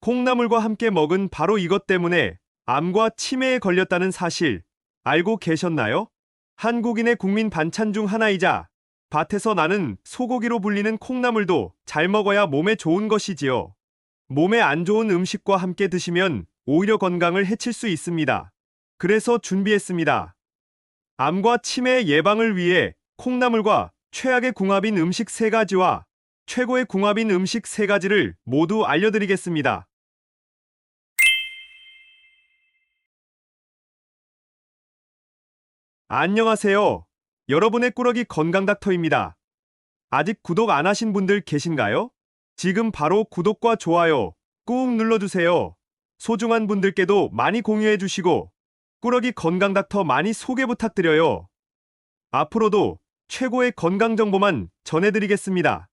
콩나물과 함께 먹은 바로 이것 때문에 암과 치매에 걸렸다는 사실 알고 계셨나요? 한국인의 국민 반찬 중 하나이자 밭에서 나는 소고기로 불리는 콩나물도 잘 먹어야 몸에 좋은 것이지요. 몸에 안 좋은 음식과 함께 드시면 오히려 건강을 해칠 수 있습니다. 그래서 준비했습니다. 암과 치매 예방을 위해 콩나물과 최악의 궁합인 음식 세가지와 최고의 궁합인 음식 세가지를 모두 알려드리겠습니다. 안녕하세요. 여러분의 꾸러기 건강닥터입니다. 아직 구독 안 하신 분들 계신가요? 지금 바로 구독과 좋아요 꾹 눌러주세요. 소중한 분들께도 많이 공유해 주시고 꾸러기 건강닥터 많이 소개 부탁드려요. 앞으로도 최고의 건강 정보만 전해드리겠습니다.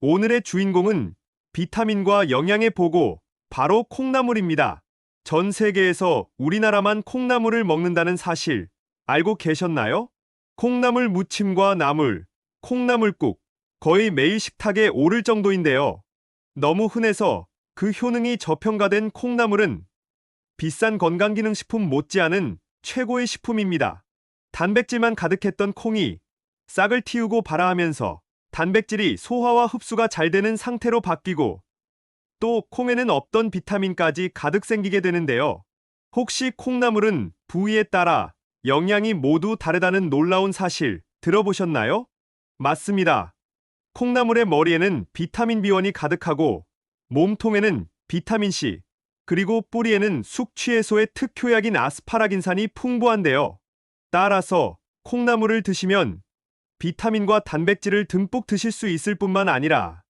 오늘의 주인공은 비타민과 영양의 보고 바로 콩나물입니다. 전 세계에서 우리나라만 콩나물을 먹는다는 사실 알고 계셨나요? 콩나물 무침과 나물, 콩나물국 거의 매일 식탁에 오를 정도인데요. 너무 흔해서 그 효능이 저평가된 콩나물은 비싼 건강기능식품 못지않은 최고의 식품입니다. 단백질만 가득했던 콩이 싹을 틔우고 발아하면서 단백질이 소화와 흡수가 잘 되는 상태로 바뀌고 또 콩에는 없던 비타민까지 가득 생기게 되는데요. 혹시 콩나물은 부위에 따라 영양이 모두 다르다는 놀라운 사실 들어보셨나요? 맞습니다. 콩나물의 머리에는 비타민 B1이 가득하고 몸통에는 비타민 C, 그리고 뿌리에는 숙취해소의 특효약인 아스파라긴산이 풍부한데요. 따라서 콩나물을 드시면 비타민과 단백질을 듬뿍 드실 수 있을 뿐만 아니라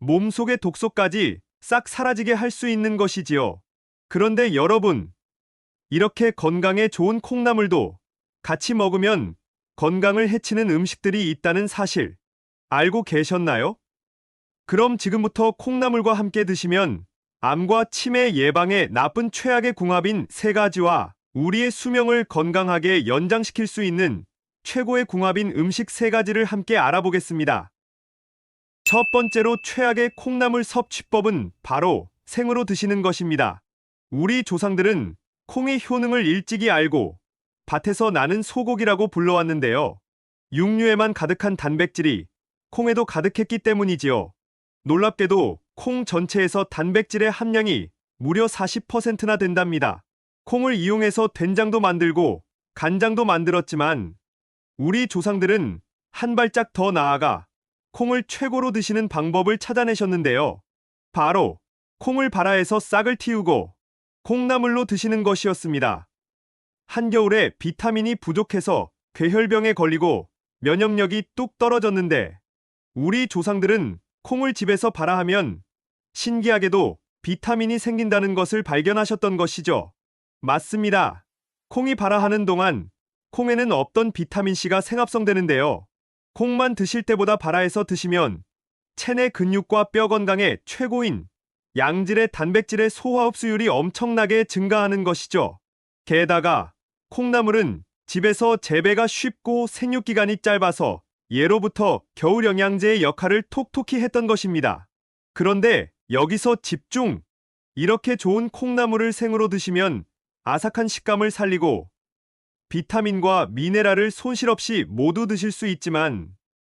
몸 속의 독소까지 싹 사라지게 할 수 있는 것이지요. 그런데 여러분, 이렇게 건강에 좋은 콩나물도 같이 먹으면 건강을 해치는 음식들이 있다는 사실 알고 계셨나요? 그럼 지금부터 콩나물과 함께 드시면 암과 치매 예방에 나쁜 최악의 궁합인 세 가지와 우리의 수명을 건강하게 연장시킬 수 있는 최고의 궁합인 음식 세 가지를 함께 알아보겠습니다. 첫 번째로 최악의 콩나물 섭취법은 바로 생으로 드시는 것입니다. 우리 조상들은 콩의 효능을 일찍이 알고 밭에서 나는 소고기라고 불러왔는데요. 육류에만 가득한 단백질이 콩에도 가득했기 때문이지요. 놀랍게도 콩 전체에서 단백질의 함량이 무려 40%나 된답니다. 콩을 이용해서 된장도 만들고 간장도 만들었지만 우리 조상들은 한 발짝 더 나아가 콩을 최고로 드시는 방법을 찾아내셨는데요. 바로 콩을 발아해서 싹을 틔우고 콩나물로 드시는 것이었습니다. 한겨울에 비타민이 부족해서 괴혈병에 걸리고 면역력이 뚝 떨어졌는데 우리 조상들은 콩을 집에서 발아하면 신기하게도 비타민이 생긴다는 것을 발견하셨던 것이죠. 맞습니다. 콩이 발아하는 동안 콩에는 없던 비타민C가 생합성되는데요. 콩만 드실 때보다 발아해서 드시면 체내 근육과 뼈 건강에 최고인 양질의 단백질의 소화 흡수율이 엄청나게 증가하는 것이죠. 게다가 콩나물은 집에서 재배가 쉽고 생육기간이 짧아서 예로부터 겨울 영양제의 역할을 톡톡히 했던 것입니다. 그런데 여기서 집중! 이렇게 좋은 콩나물을 생으로 드시면 아삭한 식감을 살리고 비타민과 미네랄을 손실 없이 모두 드실 수 있지만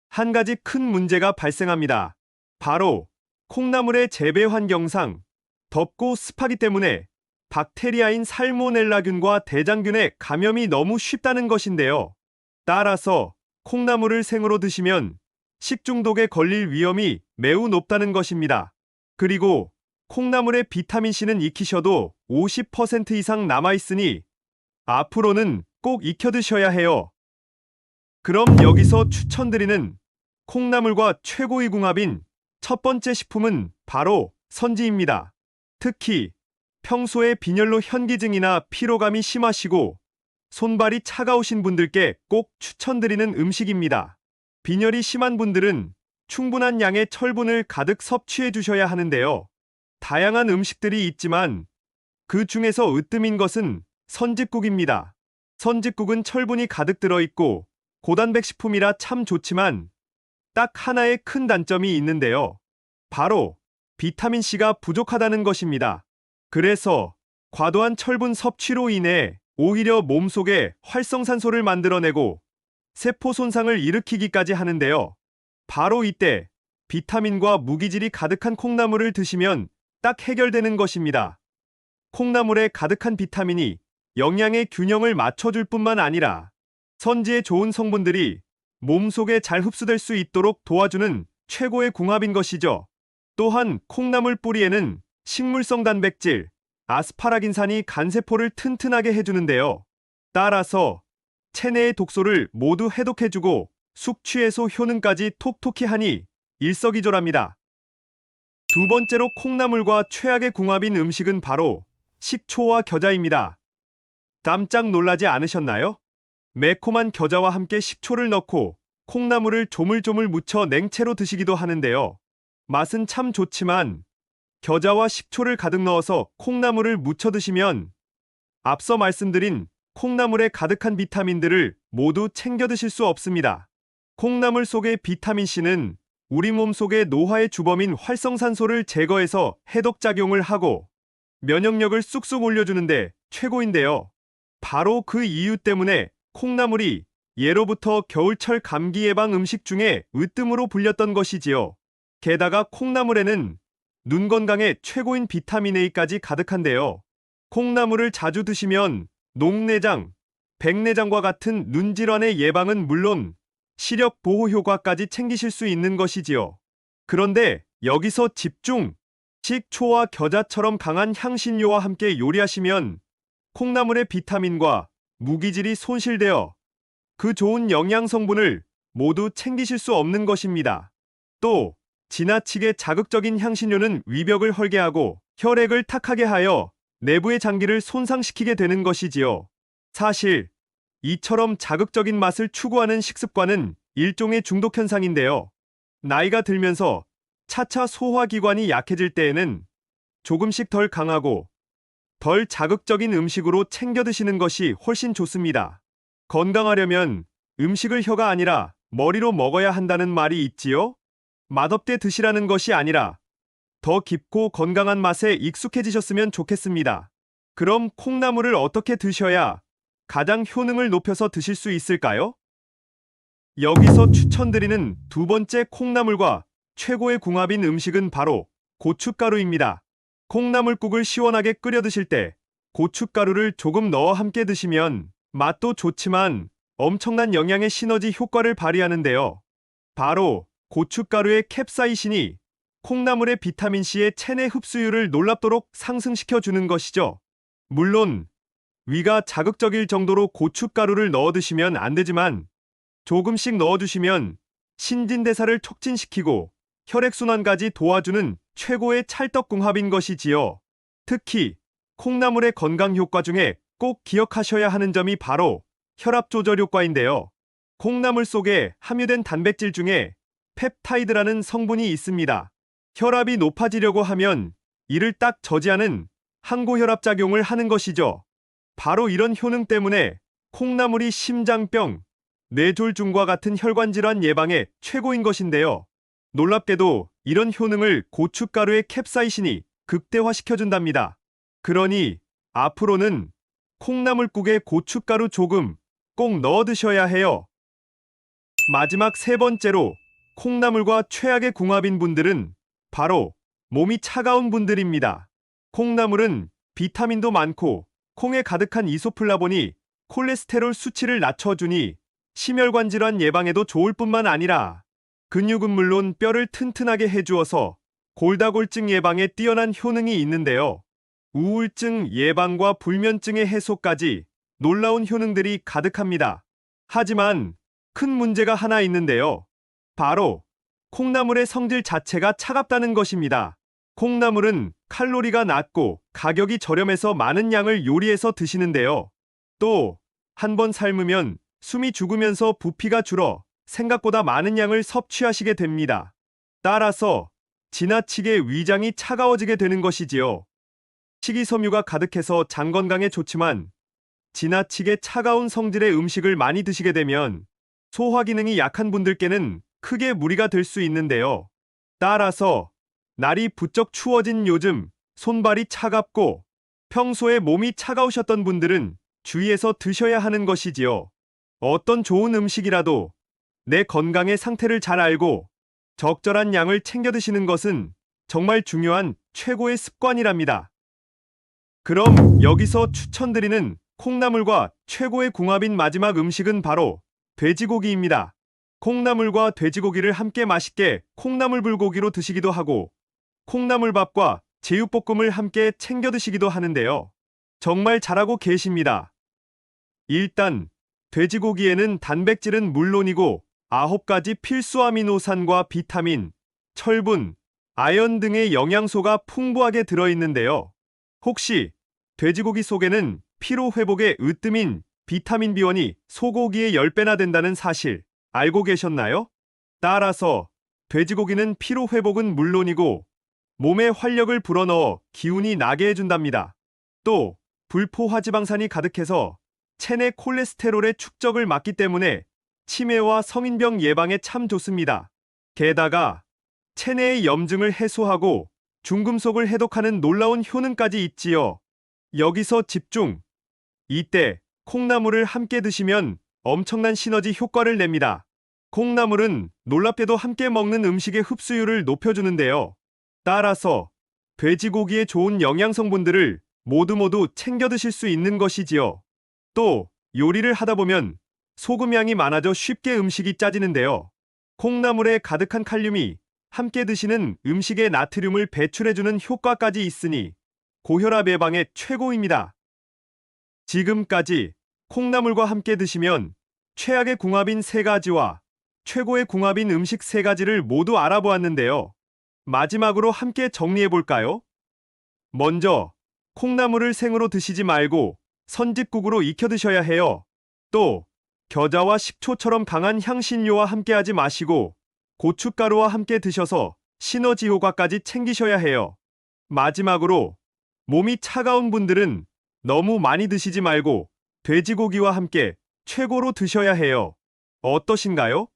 한 가지 큰 문제가 발생합니다. 바로 콩나물의 재배 환경상 덥고 습하기 때문에 박테리아인 살모넬라균과 대장균의 감염이 너무 쉽다는 것인데요. 따라서 콩나물을 생으로 드시면 식중독에 걸릴 위험이 매우 높다는 것입니다. 그리고 콩나물의 비타민C는 익히셔도 50% 이상 남아있으니 앞으로는 꼭 익혀 드셔야 해요. 그럼 여기서 추천드리는 콩나물과 최고의 궁합인 첫 번째 식품은 바로 선지입니다. 특히 평소에 빈혈로 현기증이나 피로감이 심하시고 손발이 차가우신 분들께 꼭 추천드리는 음식입니다. 빈혈이 심한 분들은 충분한 양의 철분을 가득 섭취해 주셔야 하는데요. 다양한 음식들이 있지만 그 중에서 으뜸인 것은 선짓국입니다. 선짓국은 철분이 가득 들어있고 고단백 식품이라 참 좋지만 딱 하나의 큰 단점이 있는데요. 바로 비타민C가 부족하다는 것입니다. 그래서 과도한 철분 섭취로 인해 오히려 몸속에 활성산소를 만들어내고 세포 손상을 일으키기까지 하는데요. 바로 이때 비타민과 무기질이 가득한 콩나물을 드시면 딱 해결되는 것입니다. 콩나물에 가득한 비타민이 영양의 균형을 맞춰줄 뿐만 아니라 선지에 좋은 성분들이 몸속에 잘 흡수될 수 있도록 도와주는 최고의 궁합인 것이죠. 또한 콩나물 뿌리에는 식물성 단백질, 아스파라긴산이 간세포를 튼튼하게 해주는데요. 따라서 체내의 독소를 모두 해독해주고 숙취해소 효능까지 톡톡히 하니 일석이조랍니다. 두 번째로 콩나물과 최악의 궁합인 음식은 바로 식초와 겨자입니다. 깜짝 놀라지 않으셨나요? 매콤한 겨자와 함께 식초를 넣고 콩나물을 조물조물 무쳐 냉채로 드시기도 하는데요. 맛은 참 좋지만 겨자와 식초를 가득 넣어서 콩나물을 무쳐 드시면 앞서 말씀드린 콩나물에 가득한 비타민들을 모두 챙겨 드실 수 없습니다. 콩나물 속의 비타민C는 우리 몸 속의 노화의 주범인 활성산소를 제거해서 해독작용을 하고 면역력을 쑥쑥 올려주는데 최고인데요. 바로 그 이유 때문에 콩나물이 예로부터 겨울철 감기 예방 음식 중에 으뜸으로 불렸던 것이지요. 게다가 콩나물에는 눈 건강에 최고인 비타민 A까지 가득한데요. 콩나물을 자주 드시면 녹내장, 백내장과 같은 눈 질환의 예방은 물론 시력 보호 효과까지 챙기실 수 있는 것이지요. 그런데 여기서 집중! 식초와 겨자처럼 강한 향신료와 함께 요리하시면 콩나물의 비타민과 무기질이 손실되어 그 좋은 영양 성분을 모두 챙기실 수 없는 것입니다. 또 지나치게 자극적인 향신료는 위벽을 헐게 하고 혈액을 탁하게 하여 내부의 장기를 손상시키게 되는 것이지요. 사실 이처럼 자극적인 맛을 추구하는 식습관은 일종의 중독 현상인데요. 나이가 들면서 차차 소화기관이 약해질 때에는 조금씩 덜 강하고 덜 자극적인 음식으로 챙겨 드시는 것이 훨씬 좋습니다. 건강하려면 음식을 혀가 아니라 머리로 먹어야 한다는 말이 있지요? 맛없게 드시라는 것이 아니라 더 깊고 건강한 맛에 익숙해지셨으면 좋겠습니다. 그럼 콩나물을 어떻게 드셔야 가장 효능을 높여서 드실 수 있을까요? 여기서 추천드리는 두 번째 콩나물과 최고의 궁합인 음식은 바로 고춧가루입니다. 콩나물국을 시원하게 끓여 드실 때 고춧가루를 조금 넣어 함께 드시면 맛도 좋지만 엄청난 영양의 시너지 효과를 발휘하는데요. 바로 고춧가루의 캡사이신이 콩나물의 비타민C의 체내 흡수율을 놀랍도록 상승시켜 주는 것이죠. 물론 위가 자극적일 정도로 고춧가루를 넣어 드시면 안 되지만 조금씩 넣어 주시면 신진대사를 촉진시키고 혈액순환까지 도와주는 최고의 찰떡궁합인 것이지요. 특히 콩나물의 건강 효과 중에 꼭 기억하셔야 하는 점이 바로 혈압 조절 효과인데요. 콩나물 속에 함유된 단백질 중에 펩타이드라는 성분이 있습니다. 혈압이 높아지려고 하면 이를 딱 저지하는 항고혈압 작용을 하는 것이죠. 바로 이런 효능 때문에 콩나물이 심장병, 뇌졸중과 같은 혈관 질환 예방에 최고인 것인데요. 놀랍게도 이런 효능을 고춧가루의 캡사이신이 극대화시켜준답니다. 그러니 앞으로는 콩나물국에 고춧가루 조금 꼭 넣어 드셔야 해요. 마지막 세 번째로 콩나물과 최악의 궁합인 분들은 바로 몸이 차가운 분들입니다. 콩나물은 비타민도 많고 콩에 가득한 이소플라본이 콜레스테롤 수치를 낮춰주니 심혈관 질환 예방에도 좋을 뿐만 아니라 근육은 물론 뼈를 튼튼하게 해주어서 골다골증 예방에 뛰어난 효능이 있는데요. 우울증 예방과 불면증의 해소까지 놀라운 효능들이 가득합니다. 하지만 큰 문제가 하나 있는데요. 바로 콩나물의 성질 자체가 차갑다는 것입니다. 콩나물은 칼로리가 낮고 가격이 저렴해서 많은 양을 요리해서 드시는데요. 또 한 번 삶으면 숨이 죽으면서 부피가 줄어 생각보다 많은 양을 섭취하시게 됩니다. 따라서 지나치게 위장이 차가워지게 되는 것이지요. 식이섬유가 가득해서 장 건강에 좋지만 지나치게 차가운 성질의 음식을 많이 드시게 되면 소화 기능이 약한 분들께는 크게 무리가 될 수 있는데요. 따라서 날이 부쩍 추워진 요즘 손발이 차갑고 평소에 몸이 차가우셨던 분들은 주의해서 드셔야 하는 것이지요. 어떤 좋은 음식이라도 내 건강의 상태를 잘 알고 적절한 양을 챙겨 드시는 것은 정말 중요한 최고의 습관이랍니다. 그럼 여기서 추천드리는 콩나물과 최고의 궁합인 마지막 음식은 바로 돼지고기입니다. 콩나물과 돼지고기를 함께 맛있게 콩나물 불고기로 드시기도 하고 콩나물밥과 제육볶음을 함께 챙겨 드시기도 하는데요. 정말 잘하고 계십니다. 일단 돼지고기에는 단백질은 물론이고 9가지 필수 아미노산과 비타민, 철분, 아연 등의 영양소가 풍부하게 들어있는데요. 혹시 돼지고기 속에는 피로 회복에 으뜸인 비타민 B1이 소고기의 10배나 된다는 사실 알고 계셨나요? 따라서 돼지고기는 피로 회복은 물론이고 몸에 활력을 불어넣어 기운이 나게 해준답니다. 또 불포화 지방산이 가득해서 체내 콜레스테롤의 축적을 막기 때문에 치매와 성인병 예방에 참 좋습니다. 게다가 체내의 염증을 해소하고 중금속을 해독하는 놀라운 효능까지 있지요. 여기서 집중! 이때 콩나물을 함께 드시면 엄청난 시너지 효과를 냅니다. 콩나물은 놀랍게도 함께 먹는 음식의 흡수율을 높여주는데요. 따라서 돼지고기의 좋은 영양 성분들을 모두 모두 챙겨 드실 수 있는 것이지요. 또 요리를 하다 보면 소금향이 많아져 쉽게 음식이 짜지는데요. 콩나물에 가득한 칼륨이 함께 드시는 음식의 나트륨을 배출해주는 효과까지 있으니 고혈압 예방에 최고입니다. 지금까지 콩나물과 함께 드시면 최악의 궁합인 세 가지와 최고의 궁합인 음식 세 가지를 모두 알아보았는데요. 마지막으로 함께 정리해 볼까요? 먼저 콩나물을 생으로 드시지 말고 선짓국으로 익혀 드셔야 해요. 또 겨자와 식초처럼 강한 향신료와 함께 하지 마시고 고춧가루와 함께 드셔서 시너지 효과까지 챙기셔야 해요. 마지막으로 몸이 차가운 분들은 너무 많이 드시지 말고 돼지고기와 함께 최고로 드셔야 해요. 어떠신가요?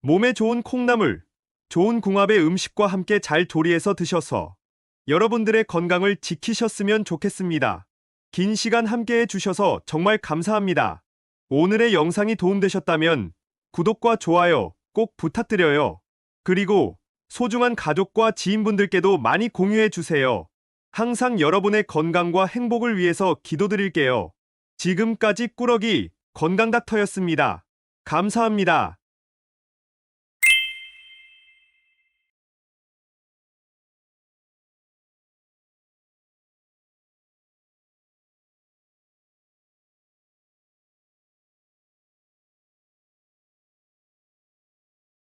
몸에 좋은 콩나물, 좋은 궁합의 음식과 함께 잘 조리해서 드셔서 여러분들의 건강을 지키셨으면 좋겠습니다. 긴 시간 함께 해 주셔서 정말 감사합니다. 오늘의 영상이 도움되셨다면 구독과 좋아요 꼭 부탁드려요. 그리고 소중한 가족과 지인분들께도 많이 공유해 주세요. 항상 여러분의 건강과 행복을 위해서 기도드릴게요. 지금까지 꾸러기 건강닥터였습니다. 감사합니다.